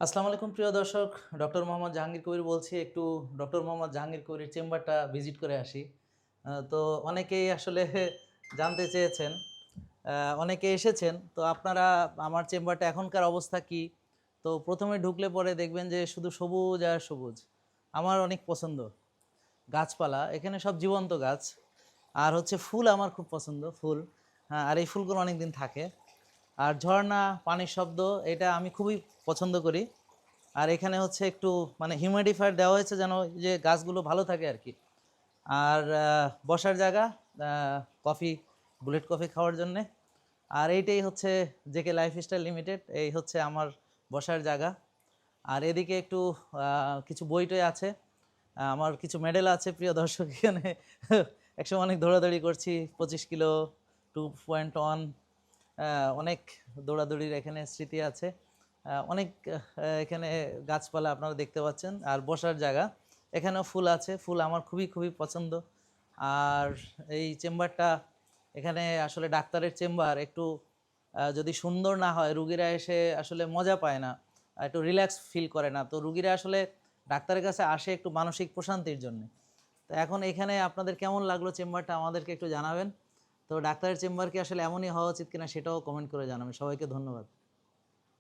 আসসালামু আলাইকুম, প্রিয় দর্শক। ডক্টর মোহাম্মদ জাহাঙ্গীর কবির বলছি, একটু ডক্টর মোহাম্মদ জাহাঙ্গীর কবির চেম্বারটা ভিজিট করে আসি। তো অনেকেই আসলে জানতে চেয়েছেন অনেকে এসেছেন, তো আপনারা আমার চেম্বারটা এখনকার অবস্থা কি? তো প্রথমে ঢুকলে পরে দেখবেন যে শুধু সবুজ আর সবুজ। আমার অনেক পছন্দ। গাছপালা, এখানে সব জীবন্ত গাছ। আর হচ্ছে ফুল আমার খুব পছন্দ, ফুল। হ্যাঁ আর এই ফুলগুলো অনেক দিন থাকে। আর ঝর্ণা, পানির শব্দ, এটা আমি খুবই পছন্দ করি। আর এখানে হচ্ছে একটু মানে হিউমিডিফায়ার দেওয়া হয়েছে যেন যে গাছগুলো ভালো থাকে আর কি। আর বসার জায়গা কফি বুলেট কফি খাওয়ার জন্যে। আর এইটাই হচ্ছে জেকে লাইফস্টাইল লিমিটেড এই হচ্ছে আমার বসার জায়গা। আর এদিকে একটু কিছু বইটই আছে। আমার কিছু মেডেল আছে, প্রিয় দর্শক, এখানে। একসময় অনেক দৌড়াদৌড়ি করছি, পঁচিশ কিলো টু পয়েন্ট ওয়ান অনেক দৌড়াদৌড়ির এখানে স্মৃতি আছে। অনেক এখানে গাছপালা আপনারা দেখতে পাচ্ছেন আর বসার জায়গা। এখানেও ফুল আছে, ফুল আমার খুবই খুবই পছন্দ। আর এই চেম্বারটা এখানে আসলে ডাক্তারের চেম্বার, একটু যদি সুন্দর না হয়, রুগীরা এসে আসলে মজা পায় না, একটু রিল্যাক্স ফিল করে না। তো রুগীরা আসলে ডাক্তারের কাছে আসে একটু মানসিক প্রশান্তির জন্য। তো এখন এখানে আপনাদের কেমন লাগল চেম্বারটা আমাদেরকে একটু জানাবেন। তো ডাক্তারের চেম্বার কি আসলে এমনই হওয়া উচিত কিনা সেটাও কমেন্ট করে জানাবেন। সবাইকে ধন্যবাদ।